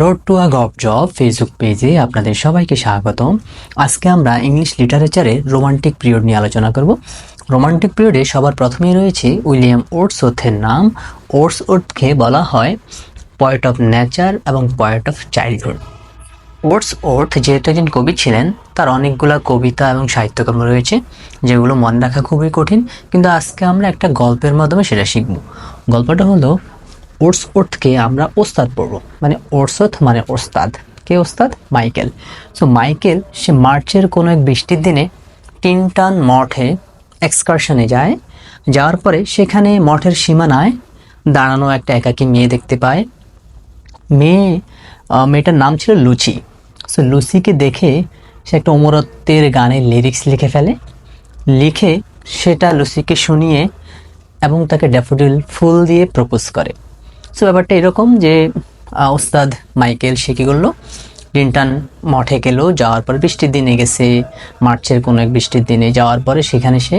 Road to a gov job Facebook পেজে আপনাদের সবাইকে স্বাগতম। আজকে আমরা ইংলিশ লিটারেচারের রোমান্টিক পিরিয়ড নিয়ে আলোচনা করব। রোমান্টিক পিরিয়ডে সবার প্রথমেই রয়েছে উইলিয়াম ওটসওথের নাম। ওটসওথকে বলা হয় পয়েট অফ নেচার এবং poet of childhood Wordsworth যেহেতু একজন কবি ছিলেন, তার অনেকগুলো কবিতা এবং সাহিত্যকর্ম রয়েছে, যেগুলো মনে রাখা খুবই কঠিন। কিন্তু আজকে আমরা একটা গল্পের মাধ্যমে সেটা শিখব। গল্পটা হলো ওটস ওর্থকে আমরা ওস্তাদ পড়ব মানে ওটসোথ মানে ওস্তাদ। কে ওস্তাদ? মাইকেল। সো মাইকেল, সে মার্চের কোনো এক বৃষ্টির দিনে টিনটান মঠে এক্সকারশনে যায়। যাওয়ার পরে সেখানে মঠের সীমানায় দাঁড়ানো একটা একাকী মেয়ে দেখতে পায়। মেয়ে মেয়েটার নাম ছিল লুচি। সো লুচিকে দেখে সে একটা অমরত্বের গানের লিরিক্স লিখে ফেলে। লিখে সেটা লুচিকে শুনিয়ে এবং তাকে ড্যাফোডিল ফুল দিয়ে প্রপোজ করে। সো ব্যাপারটা এরকম যে ওস্তাদ মাইকেল সে কী করল? লিন্টান মঠে গেল, যাওয়ার পরে বৃষ্টির দিনে গেছে, মার্চের কোনো এক বৃষ্টির দিনে যাওয়ার পরে সেখানে সে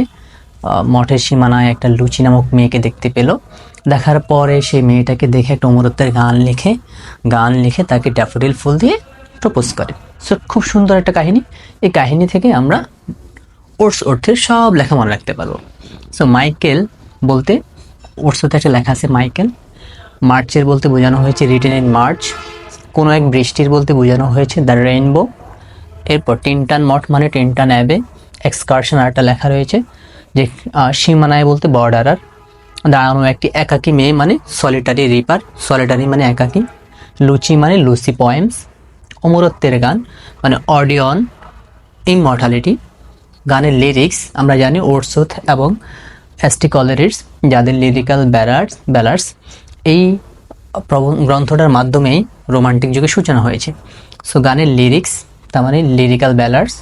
মঠের সীমানায় একটা লুচি নামক মেয়েকে দেখতে পেল। দেখার পরে সেই মেয়েটাকে দেখে একটা অমরত্বের গান লিখে গান লিখে তাকে ড্যাফোডিল ফুল দিয়ে প্রপোজ করে। সো খুব সুন্দর একটা কাহিনী। এই কাহিনী থেকে আমরা ওটস অর্থের সব লেখা মনে রাখতে পারব। সো মাইকেল বলতে অর্থে একটা লেখা আছে, মাইকেল মার্চের বলতে বোঝানো হয়েছে রিটেন ইন মার্চ কোনো এক বৃষ্টির বলতে বোঝানো হয়েছে দ্য রেইনবো এরপর টিনটান মঠ মানে টিনটান অ্যাবে এক্সকারশন আরটা লেখা রয়েছে যে সীমানায় বলতে বর্ডারার দাঁড়ানো একটি একাকী মেয়ে মানে সলিটারি রিপার সলিটারি মানে একাকী। লুচি মানে লুসি পয়েমস অমরত্বের গান মানে অডিয়ন ইমর্টালিটি গানের লিরিক্স আমরা জানি ওরসোথ এবং এসটি কলারিস যাদের লিরিক্যাল ব্যালার্স ব্যালার্স এই গ্রন্থটার মাধ্যমেই রোমান্টিক যুগের সূচনা হয়েছে। সো গানের লিরিক্স তার মানে লিরিক্যাল ব্যালার্স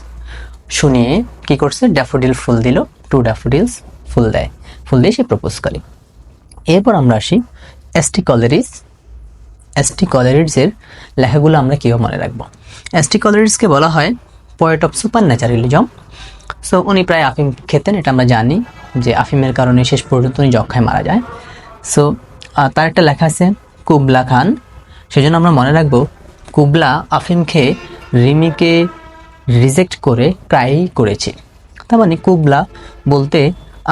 শুনিয়ে কি করছে? ড্যাফোডিল ফুল দিল টু ড্যাফোডিলস ফুল দেয়। ফুল দিয়ে সে প্রপোজ করে। এরপর আমরা আসি এসটি কলারিস এসটি কলারিডসের লেখাগুলো আমরা কীভাবে মনে রাখব? এসটি কলারিডসকে বলা হয় poet of supernaturalism so উনি প্রায় আফিম খেতেন, এটা আমরা জানি যে আফিমের কারণে শেষ পর্যন্ত উনি যক্ষায় মারা যায়। সো তার একটা লেখা আছে, কুবলা খান। সেজন্য আমরা মনে রাখব, কুবলা আফিম খেয়ে রিমিকে রিজেক্ট করে ক্রাই করেছে। তার মানে কুবলা বলতে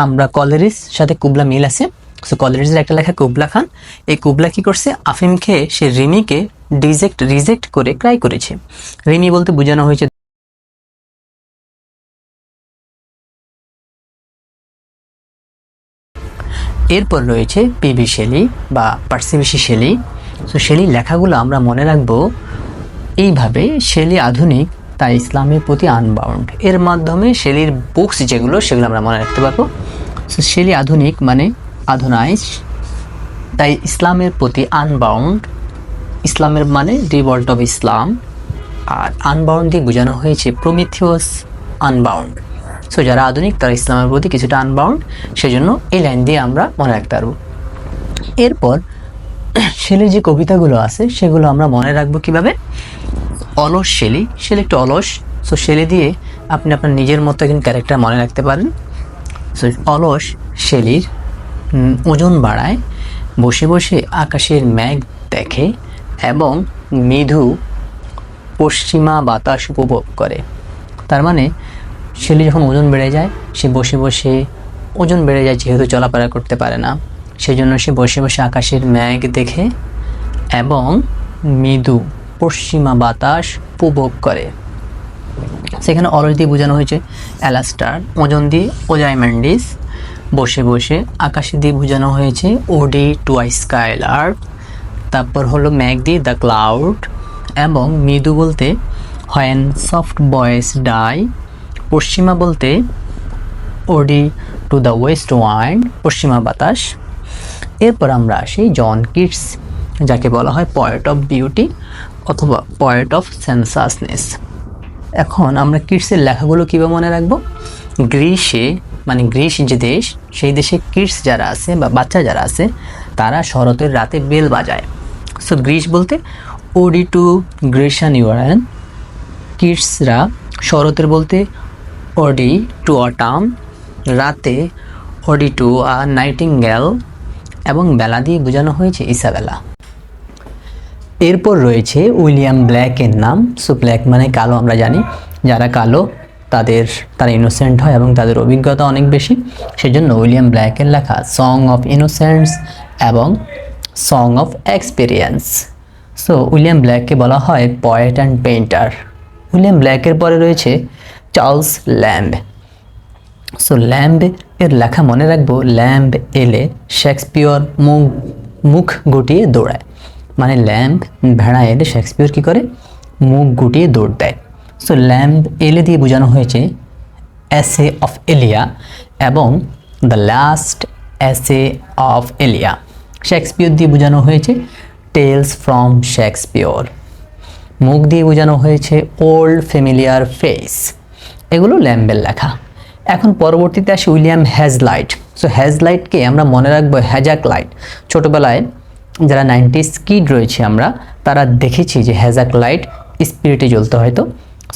আমরা কলেরিস সাথে কুবলা মিল আছে। সো কলেরিসের একটা লেখা কুবলা খান। এই কুবলা কি করছে? আফিম খেয়ে সে রিমিকে ডিজেক্ট রিজেক্ট করে ক্রাই করেছে। রিমি বলতে বোঝানো হয়েছে এরপর রয়েছে পিবি শেলি বা পার্সিবিসি শেলি। সো শেলির লেখাগুলো আমরা মনে রাখব, এইভাবে শেলি আধুনিক, তাই ইসলামের প্রতি আনবাউন্ড এর মাধ্যমে শেলির বুকস যেগুলো, সেগুলো আমরা মনে রাখতে পারব। সো শেলি আধুনিক মানে আধুনাইজ তাই ইসলামের প্রতি আনবাউন্ড ইসলামের মানে রিভল্ট অফ ইসলাম। আর আনবাউন্ড দিয়ে বোঝানো হয়েছে প্রমিথিয়াস আনবাউন্ড সো যারা আধুনিক, তারা ইসলামের প্রতি কিছুটা আনবাউন্ড সেজন্য এই লাইন দিয়ে আমরা মনে রাখতে পারব। এরপর শেলের যে কবিতাগুলো আছে, সেগুলো আমরা মনে রাখব কীভাবে? অলস শেলি। শেলি একটু অলস। সো শেলি দিয়ে আপনি আপনার নিজের মতো একজন ক্যারেক্টার মনে রাখতে পারেন। সো অলস শেলির ওজন বাড়ায়, বসে বসে আকাশের মেঘ দেখে এবং মৃদু পশ্চিমা বাতাস উপভোগ করে। তার মানে শেলি যখন ওজন বেড়ে যায়, সে বসে বসে ওজন বেড়ে যায় যেহেতু চলাফেরা করতে পারে না। সেজন্য সে বসে বসে আকাশের মেঘ দেখে এবং মৃদু পশ্চিমা বাতাস উপভোগ করে। সেখানে অলস দিয়ে বোঝানো হয়েছে অ্যালাস্টার ওজন দিয়ে ওজাইম্যান্ডিস বসে বসে আকাশে দিয়ে বোঝানো হয়েছে, ওডি টুয়াই স্কাইলার তারপর হলো ম্যাগ দিয়ে দ্য ক্লাউড এবং মৃদু বলতে, হয়েন সফট বয়েস ডাই। পশ্চিমা বলতে ওডি টু দ্য ওয়েস্ট ওয়াইন্ড পশ্চিমা বাতাস। এরপর আমরা আসি জন কিটস, যাকে বলা হয় পয়েট অফ বিউটি অথবা পয়েট অফ সেন্সাসনেস। এখন আমরা কিডসের লেখাগুলো কীভাবে মনে রাখব? গ্রীষে মানে গ্রীস যে দেশ, সেই দেশে কিডস যারা আছে বা বাচ্চা যারা আছে, তারা শরতের রাতে বেল বাজায়। সো গ্রীস বলতে ওডি টু গ্রীষান ইউরায়ন কিডসরা শরতের বলতে অডি টু অটাম, রাতে অডি টু আ নাইটিঙ্গেল এবং বেলা দিয়ে বোঝানো হয়েছে ইসাবেলা। এরপর রয়েছে উইলিয়াম ব্ল্যাকের নাম। সো ব্ল্যাক মানে কালো আমরা জানি। যারা কালো, তাদের, তারা ইনোসেন্ট হয় এবং তাদের অভিজ্ঞতা অনেক বেশি। সেজন্য উইলিয়াম ব্ল্যাকের লেখা সং অফ ইনোসেন্টস এবং song of experience so William ব্ল্যাককে বলা হয় পয়েট অ্যান্ড পেইন্টার উইলিয়াম ব্ল্যাকের পরে রয়েছে চার্লস ল্যাম্ব সো ল্যাম্ব এর লেখা মনে রাখব ল্যাম্ব এলে শেক্সপিয়র মুখ মুখ গুটিয়ে দৌড়ায়। মানে ল্যাম্ব ভেড়া এলে শেক্সপিয়র কী করে? মুখ গুটিয়ে দৌড় দেয়। সো ল্যাম্ব এলে দিয়ে বোঝানো হয়েছে এসে অফ এলিয়া এবং the last essay of Elia Shakespeare দিয়ে বোঝানো হয়েছে টেলস ফ্রম শেক্সপিয়র মুখ দিয়ে বোঝানো হয়েছে ওল্ড ফ্যামিলিয়ার ফেস এগুলো ল্যাম্বের লেখা। এখন পরবর্তীতে আসে উইলিয়াম হ্যাজলাইট। সো হ্যাজলাইটকে আমরা মনে রাখব হ্যাজাক লাইট। ছোটোবেলায় যারা নাইনটিস কিড রয়েছে আমরা, তারা দেখেছি যে হ্যাজাক লাইট স্পিরিটে জ্বলতো হয়তো।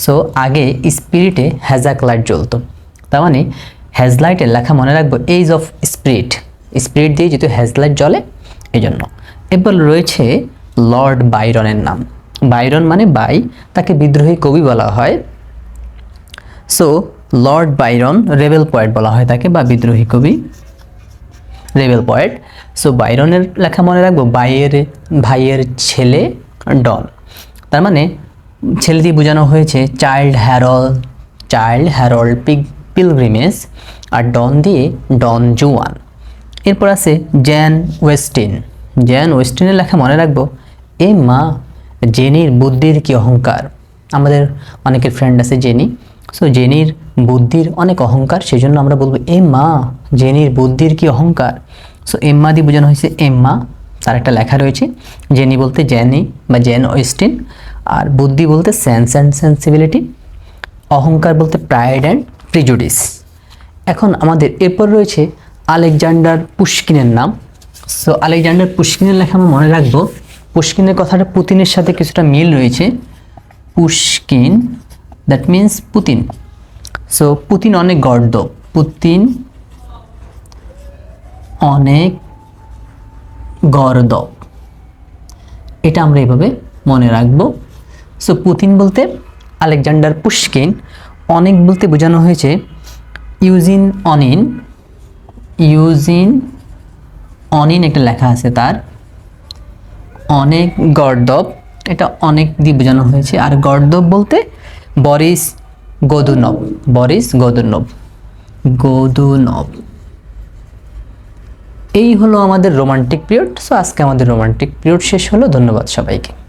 সো আগে স্পিরিটে হ্যাজাক লাইট জ্বলতো। তার মানে হ্যাজলাইটের লেখা মনে রাখব এইজ অফ স্পিরিট স্পিরিট দিয়ে যেহেতু হ্যাজলাইট জ্বলে এই জন্য এরপর রয়েছে লর্ড বাইরনের নাম। বাইরন মানে বাই, তাকে বিদ্রোহী কবি বলা হয়। So Lord Byron rebel poet বলা হয় তাকে, বা বিদ্রোহী কবি রেবেল পয়েট সো বাইরনের লেখা মনে রাখব, বাইয়ের, ভাইয়ের ছেলে ডন। তার মানে ছেলে দিয়ে বোঝানো হয়েছে চাইল্ড হ্যারল, চাইল্ড হ্যারল্ড পিগ পিলগ্রিমেজ আর ডন দিয়ে ডন জুয়ান। এরপর আছে জ্যান ওয়েস্টিন। জ্যান ওয়েস্টিনের লেখা মনে রাখব, এ মা, জেনির বুদ্ধির কি অহংকার? আমাদের অনেকের ফ্রেন্ড আছে জেনি। সো জেনির বুদ্ধির অনেক অহংকার, সেজন্য আমরা বলব এ মা জেনির বুদ্ধির কি অহংকার? সো এম্মা দিয়ে বোঝানো হয়েছে, এম্মা তার একটা লেখা রয়েছে। জেনি বলতে জেনি বা জেন ওয়েস্টিন আর বুদ্ধি বলতে সেন্স অ্যান্ড সেন্সিবিলিটি অহংকার বলতে প্রাইড অ্যান্ড প্রিজুডিস এখন আমাদের এরপর রয়েছে আলেকজান্ডার পুষ্কিনের নাম। সো আলেকজান্ডার পুষ্কিনের লেখা আমরা মনে রাখব, পুষ্কিনের কথাটা পুতিনের সাথে কিছুটা মিল রয়েছে। Pushkin that means Putin so Putin অনেক গর্দ। পুতিন অনেক গর্দ। এটা আমরা এভাবে মনে রাখব। সো পুতিন বলতে আলেকজান্ডার পুষ্কিন অনেক বলতে বোঝানো হয়েছে, ইউজিন অনিন। ইউজিন অনিন একটা লেখা আছে তার। অনেক গর্দব এটা অনেক দিয়ে বোঝানো হয়েছে। আর গর্দব বলতে বরিস গোদুনব বরিস গোদুনব গোদুনব। এই হলো আমাদের রোমান্টিক পিরিয়ড সো আজকে আমাদের রোমান্টিক পিরিয়ড শেষ হলো, ধন্যবাদ সবাইকে।